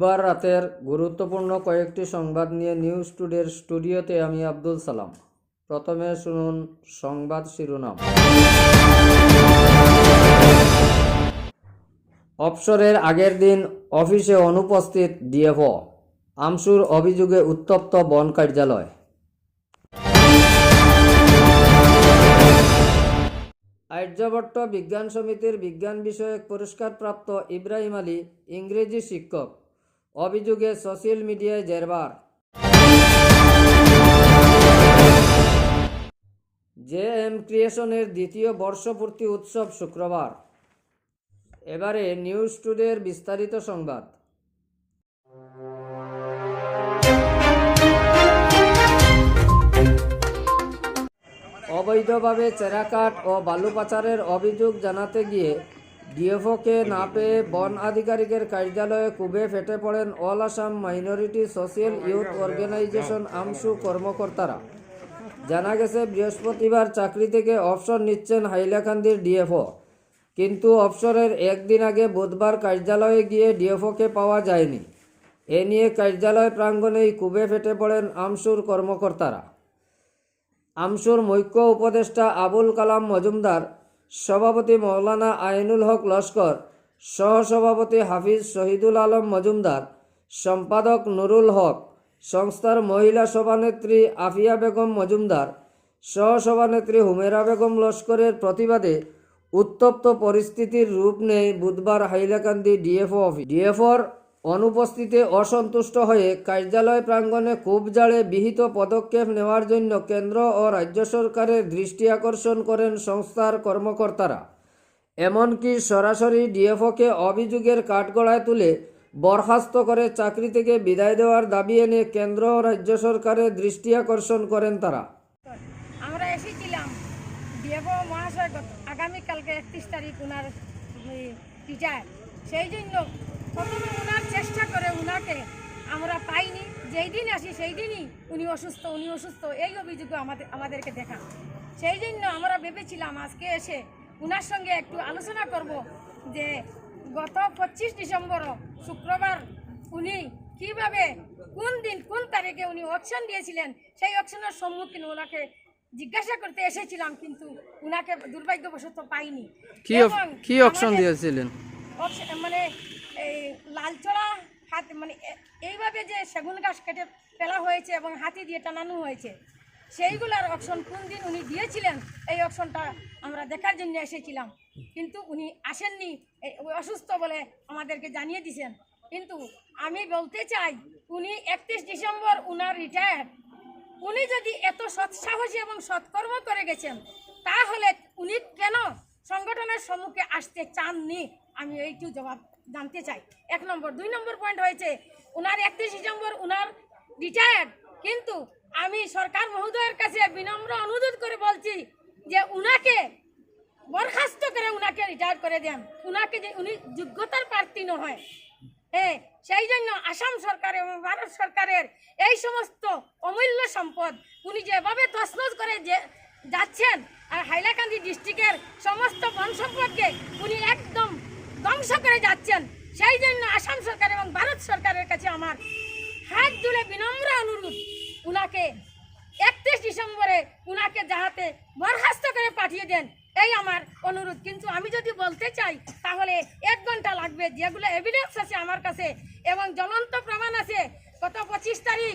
বুধবার রাতের গুরুত্বপূর্ণ কয়েকটি সংবাদ নিয়ে নিউজ টুডের স্টুডিওতে আমি আব্দুল সালাম। প্রথমে শুনুন সংবাদ শিরোনাম। অবসরের আগের দিন অফিসে অনুপস্থিত ডিএফও আমসুর অভিযোগে উত্তপ্ত বন কার্যালয়। আর্যভট্ট বিজ্ঞান সমিতির বিজ্ঞান বিষয়ক পুরস্কারপ্রাপ্ত ইব্রাহিম আলী ইংরেজি শিক্ষক অভিযোগে সোশ্যাল মিডিয়ায় জেরবার। জে এম ক্রিয়েশনের দ্বিতীয় বর্ষপূর্তি উৎসব শুক্রবার। এবারে নিউজ টুডের বিস্তারিত সংবাদ। অবৈধভাবে চেরাকাট ও বালু পাচারের অভিযোগ জানাতে গিয়ে ডিএফওকে না পেয়ে বন আধিকারিকের কার্যালয়ে কুবে ফেটে পড়েন all Assam minority social youth organisation AMSU কর্মকর্তারা। জানা গেছে, বৃহস্পতিবার চাকরি থেকে অবসর নিচ্ছেন হাইলাকান্দির ডিএফও। কিন্তু অবসরের একদিন আগে বুধবার কার্যালয়ে গিয়ে ডিএফওকে পাওয়া যায়নি। এ নিয়ে কার্যালয় প্রাঙ্গণেই কুবে ফেটে পড়েন আমসুর কর্মকর্তারা। আমসুর মুখ্য উপদেষ্টা আবুল কালাম মজুমদার সভাপতি মৌলানা আইনুল হক লস্কর, সহসভাপতি হাফিজ শহীদুল আলম মজুমদার, সম্পাদক নুরুল হক, সংস্থার মহিলা সভানেত্রী আফিয়া বেগম মজুমদার, সহসভানেত্রী হুমেরা বেগম লস্করের প্রতিবাদে উত্তপ্ত পরিস্থিতির রূপ নেয় বুধবার হাইলাকান্দি ডিএফও অফিস। ডিএফওর অনুপস্থিতিতে অসন্তুষ্ট হয়ে কার্যালয় প্রাঙ্গণে খুব জাড়ে বিহিত পদক্ষেপ নেওয়ার জন্য কেন্দ্র ও রাজ্য সরকারের দৃষ্টি আকর্ষণ করেন সংস্থার কর্মকর্তারা। এমনকি সরাসরি ডিএফওকে অভিযোগের কাঠগড়ায় তুলে বরখাস্ত করে চাকরি থেকে বিদায় দেওয়ার দাবি এনে কেন্দ্র ও রাজ্য সরকারের দৃষ্টি আকর্ষণ করেন তারা। আমরা এসেছিলাম। ডিএফও মহাশয় আগামীকালকে একত্রিশ তারিখ ওনার টিচার সেই জন্য প্রথমে ওনার চেষ্টা করে ওনাকে আমরা পাইনি যেই দিন আসি সেই দিনই উনি অসুস্থ উনি অসুস্থ। এই অভিযোগ আমাদের আমাদেরকে দেখান সেই জন্য আমরা ভেবেছিলাম আজকে এসে ওনার সঙ্গে একটু আলোচনা করব যে গত পঁচিশ ডিসেম্বর শুক্রবার উনি কীভাবে কোন দিন কোন তারিখে উনি অপশন দিয়েছিলেন সেই অপশনের সম্মুখীন ওনাকে জিজ্ঞাসা করতে এসেছিলাম কিন্তু উনাকে দুর্ভাগ্যবশত পাইনি। কি অপশন দিয়েছিলেন? অপশন মানে এই লালচড়া হাত মানে এইভাবে যে সেগুন গাছ কেটে ফেলা হয়েছে এবং হাতি দিয়ে টানানো হয়েছে, সেইগুলোর অপশন কোন দিন উনি দিয়েছিলেন? এই অপশনটা আমরা দেখার জন্য এসেছিলাম। কিন্তু উনি আসেননি অসুস্থ বলে আমাদেরকে জানিয়ে দিয়েছেন কিন্তু আমি বলতে চাই, উনি একত্রিশ ডিসেম্বর উনার রিটায়ার উনি যদি এত সৎসাহসী এবং সৎকর্ম করে গেছেন, তাহলে উনি কেন সংগঠনের সম্মুখে আসতে চাননি? আমি এইটু জবাব জানতে চাই। এক নম্বর। দুই নম্বর পয়েন্ট হয়েছে, উনার একত্রিশ ডিসেম্বর উনার রিটায়ার্ড কিন্তু আমি সরকার মহোদয়ের কাছে বিনম্র অনুরোধ করে বলছি যে উনাকে বরখাস্ত করে উনাকে রিটায়ার করে দেন। উনাকে যে উনি যোগ্যতার প্রার্থী নয়। হ্যাঁ সেই জন্য আসাম সরকার এবং ভারত সরকারের এই সমস্ত অমূল্য সম্পদ উনি যেভাবে তছনছ করে যে যাচ্ছেন, আর হাইলাকান্দি ডিস্ট্রিক্টের সমস্ত বন সম্পদকে উনি একদম ধ্বংস করে যাচ্ছেন। সেই জন্য আসাম সরকার এবং ভারত সরকারের কাছে আমার হাত জুড়ে বিনম্র অনুরোধ। উনাকে একত্রিশ ডিসেম্বরে উনাকে যাহাতে বরখাস্ত করে পাঠিয়ে দেন, এই আমার অনুরোধ। কিন্তু আমি যদি বলতে চাই, তাহলে এক ঘণ্টা লাগবে। যেগুলো এভিডেন্স আছে আমার কাছে এবং জ্বলন্ত প্রমাণ আছে, গত পঁচিশ তারিখ,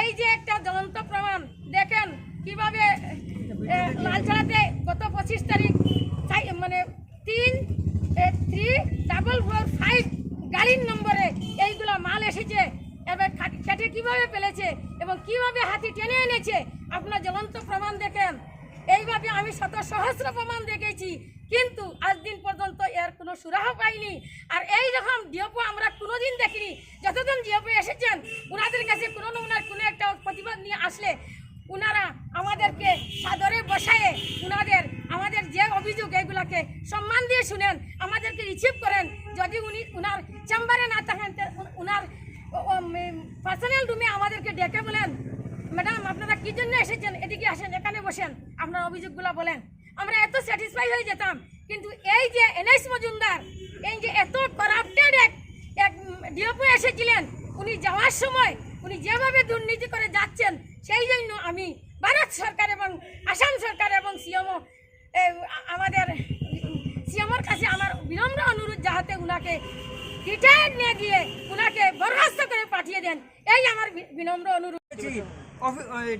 এই যে একটা জ্বলন্ত প্রমাণ, দেখেন কীভাবে এ, লালছড়াতে গত পঁচিশ তারিখ চাই- মানে তিন থ্রি ডাবল ফোর ফাইভ গাড়ির নম্বরে এইগুলো মাল এসেছে এবার খাট- খেটে কীভাবে ফেলেছে এবং কীভাবে হাতি টেনে এনেছে আপনার জ্বলন্ত প্রমাণ দেখেন এইভাবে আমি শত সহস্র প্রমাণ দেখেছি কিন্তু আজ দিন পর্যন্ত এর কোনো সুরাহ পাইনি আর এই রকম ডিওপো আমরা কোনোদিন দেখিনি, যতদিন ডিওপো এসেছেন ওনাদের কাছে কোনো নমুনার কোনো একটা প্রতিবাদ নিয়ে আসলে উনারা আমাদেরকে সাদরে বসায়ে উনাদের, আমাদের যে অভিযোগ এগুলাকে সম্মান দিয়ে শুনেন, আমাদেরকে রিসিভ করেন, যদি উনি উনার চেম্বারে না থাকেন উনার পার্সোনাল রুমে আমাদেরকে ডেকে বলেন, ম্যাডাম, আপনারা কী জন্য এসেছেন? এদিকে আসেন, এখানে বসেন, আপনার অভিযোগগুলো বলেন। আমরা এত স্যাটিসফাই হয়ে যেতাম, কিন্তু এই যে এনএস মজুমদার এই যে এত করাপ্টেড এক এক ডিওপি এসেছিলেন, উনি যাওয়ার সময় উনি যেভাবে দুর্নীতি করে যাচ্ছেন, সেই জন্য আমি ভারত সরকার এবং আসাম সরকার এবং সিএমও আমাদের সিএমওর কাছে আমার বিনম্র অনুরোধ যাহাতে উনাকে রিটায়ার নিয়ে গিয়ে উনাকে বরখাস্ত করে পাঠিয়ে দেন, এই আমার বিনম্র অনুরোধ।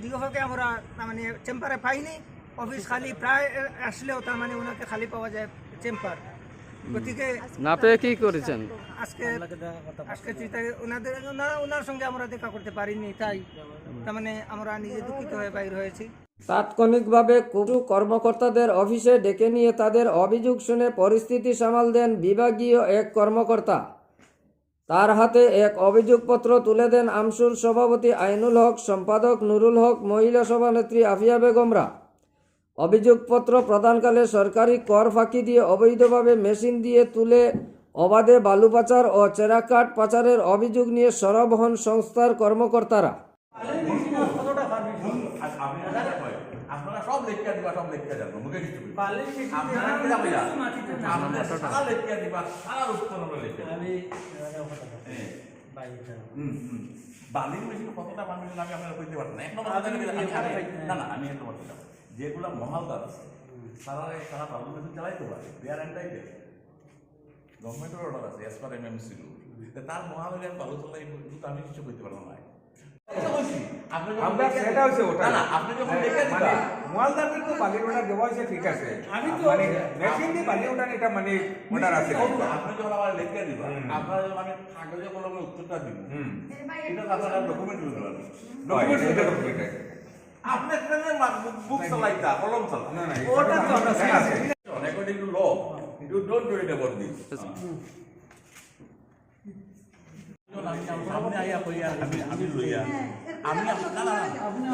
ডিওকে আমরা মানে চেম্বারে পাইনি, অফিস খালি প্রায় আসলেও তার মানে ওনাকে খালি পাওয়া যায় চেম্বার। গতিকে না পেয়ে কি করেছেন? আজকে আজকে ওনাদের ওনারা- ওনার সঙ্গে আমরা দেখা করতে পারিনি তাই। তার মানে আমরা নিজে দুঃখিত হয়ে বাইর হয়েছি। তাৎক্ষণিকভাবে কুটু কর্মকর্তাদের অফিসে ডেকে নিয়ে তাদের অভিযোগ শুনে পরিস্থিতি সামাল দেন বিভাগীয় এক কর্মকর্তা। তার হাতে এক অভিযোগপত্র তুলে দেন আমসুর সভাপতি আইনুল হক সম্পাদক নুরুল হক মহিলা সভানেত্রী আফিয়া বেগমরা। অভিযোগপত্র প্রদানকালে সরকারি কর ফাঁকি দিয়ে অবৈধভাবে মেশিন দিয়ে তুলে অবাধে বালু পাচার ও চেরাকাট পাচারের অভিযোগ নিয়ে সরব হন সংস্থার কর্মকর্তারা। বালির মেশিন কতটা পারমিশন আমি আপনারা কইতে পারতেন না? না না আমি একটা বলতে চাই যেগুলো মহালদার আছে তারা তারা বালু মেশিন চালাইতে পারে দেয়ার এন্ড টাইপের গভর্নমেন্টের অর্ডার আছে এস পার এমএমসি তার মহালয়ে আমি বালু চালাই কিন্তু আমি কিছু করতে পারলাম না। আপনি যখন আমরা সেটা হচ্ছে ওটা। না না আপনি যখন লেখে মানে দিবা তো দেওয়া হয়েছে ঠিক আছে। মানে মেশিন দিয়ে বালি অর্ডার এটা মানে আছে। আপনি যখন আমার লেখা দিবা আপনার যখন আমি কাগজে কলমে উত্তরটা দিব হুম। এটা আপনারা ডকুমেন্ট এটা। আপনি এখানে বুক চালাইতা কলম চালা। না, না, এটা ওটা তো আমরা according to law you don't do it about this সামনে আইয়া কইয়া আমি আমি লইয়া আমি না না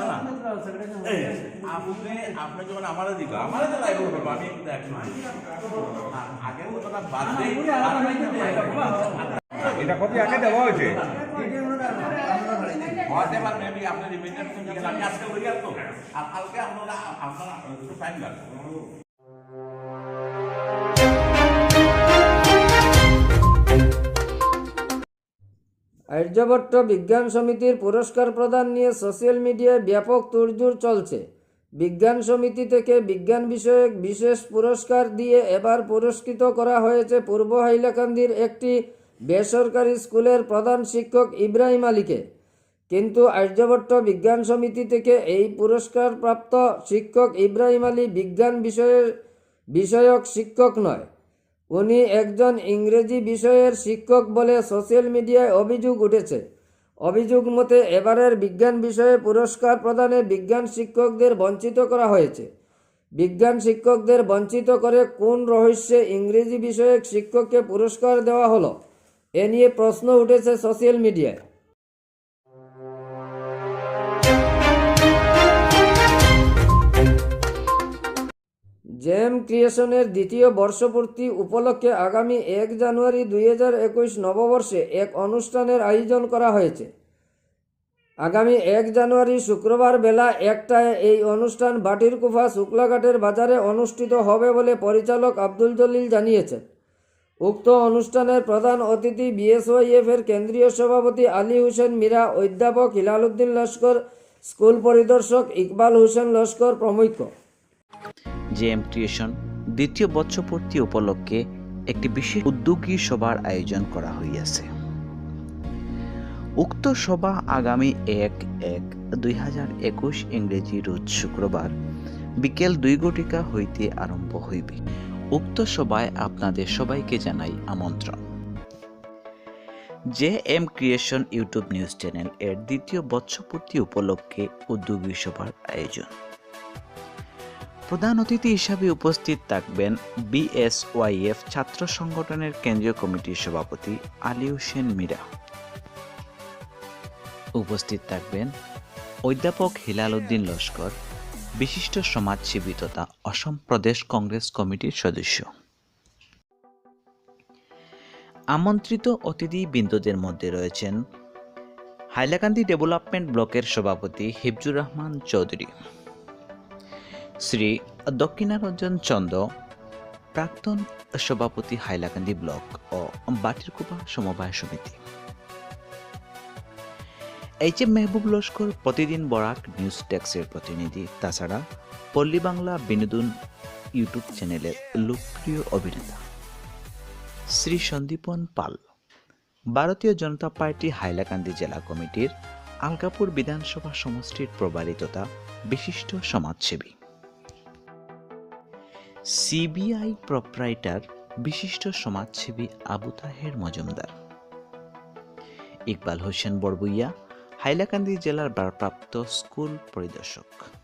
না আপনি আপনি যখন আমারে দিবা আমারে তো লাইভ করব আমি আগের মতটা বাদ দেই এটা কপি আগে দেওয়া হয়েছে। হতে পারে মেবি আমি আজকে লইয়া তো আর কালকে আপনারা আপনারা একটু টাইম লাগবে আর্যভট্ট বিজ্ঞান সমিতির পুরস্কার প্রদান নিয়ে সোশ্যাল মিডিয়ায় ব্যাপক তোড়জোড় চলছে। বিজ্ঞান সমিতি থেকে বিজ্ঞান বিষয়ক বিশেষ পুরস্কার দিয়ে এবার পুরস্কৃত করা হয়েছে পূর্ব হাইলাকান্দির একটি বেসরকারি স্কুলের প্রধান শিক্ষক ইব্রাহিম আলীকে। কিন্তু আর্যভট্ট বিজ্ঞান সমিতি থেকে এই পুরস্কারপ্রাপ্ত শিক্ষক ইব্রাহিম আলী বিজ্ঞান বিষয়ের বিষয়ক শিক্ষক নয়। উনি একজন ইংরেজি বিষয়ের শিক্ষক বলে সোশ্যাল মিডিয়ায় অভিযোগ উঠেছে। অভিযোগ মতে এবারের বিজ্ঞান বিষয়ে পুরস্কার প্রদানে বিজ্ঞান শিক্ষকদের বঞ্চিত করা হয়েছে। বিজ্ঞান শিক্ষকদের বঞ্চিত করে কোন রহস্যে ইংরেজি বিষয়ক শিক্ষককে পুরস্কার দেওয়া হলো, এ নিয়ে প্রশ্ন উঠেছে সোশ্যাল মিডিয়ায়। জেম ক্রিয়েশনের দ্বিতীয় বর্ষপূর্তি উপলক্ষে আগামী এক জানুয়ারি দুই একুশ নববর্ষে এক অনুষ্ঠানের আয়োজন করা হয়েছে। আগামী এক জানুয়ারি শুক্রবার বেলা একটায় এই অনুষ্ঠান বাটিরকুফা শুক্লাঘাটের বাজারে অনুষ্ঠিত হবে বলে পরিচালক আব্দুল জলিল জানিয়েছেন। উক্ত অনুষ্ঠানের প্রধান অতিথি বিএসওয়াইএফ এর কেন্দ্রীয় সভাপতি আলী হোসেন মীরা, অধ্যাপক হিলালুদ্দিন লস্কর, স্কুল পরিদর্শক ইকবাল হোসেন লস্কর প্রমুখ। জেএম ক্রিয়েশন দ্বিতীয় বর্ষপূর্তি উপলক্ষে একটি বিশেষ উদ্যোগী সভার আয়োজন করা হইয়াছে। উক্ত সভা আগামী এক এক দুই হাজার একুশ ইংরেজি রোজ শুক্রবার বিকেল দুই ঘটিকা হইতে আরম্ভ হইবে। উক্ত সভায় আপনাদের সবাইকে জানাই আমন্ত্রণ। J M creation YouTube news channel এর দ্বিতীয় বর্ষপূর্তি উপলক্ষে উদ্যোগী সভার আয়োজন। প্রধান অতিথি হিসাবে উপস্থিত থাকবেন বিএসওয়াইএফ ছাত্র সংগঠনের কেন্দ্রীয় কমিটির সভাপতি আলী হোসেন মীরা। উপস্থিত থাকবেন অধ্যাপক হিলাল উদ্দিন লস্কর, বিশিষ্ট সমাজসেবী তথা অসম প্রদেশ কংগ্রেস কমিটির সদস্য। আমন্ত্রিত অতিথি বিন্দুদের মধ্যে রয়েছেন হাইলাকান্দি ডেভেলপমেন্ট ব্লকের সভাপতি হিবজুর রহমান চৌধুরী। শ্রী দক্ষিণারঞ্জন চন্দ্র প্রাক্তন সভাপতি হাইলাকান্দি ব্লক ও বাটিরকুপা সমবায় সমিতি। এইচ এম মেহবুব লস্কর প্রতিদিন বরাক নিউজ ডেস্কের প্রতিনিধি। তাছাড়া পল্লী বাংলা বিনোদন ইউটিউব চ্যানেলের লোকপ্রিয় অভিনেতা শ্রী সন্দীপন পাল। ভারতীয় জনতা পার্টি হাইলাকান্দি জেলা কমিটির আলগাপুর বিধানসভা সমষ্টির প্রভারী তথা বিশিষ্ট সমাজসেবী। সিবিআই প্রপ্রাইটার, বিশিষ্ট সমাজসেবী আবু তাহের মজুমদার। ইকবাল হোসেন বড়বুইয়া হাইলাকান্দি জেলার ভারপ্রাপ্ত স্কুল পরিদর্শক।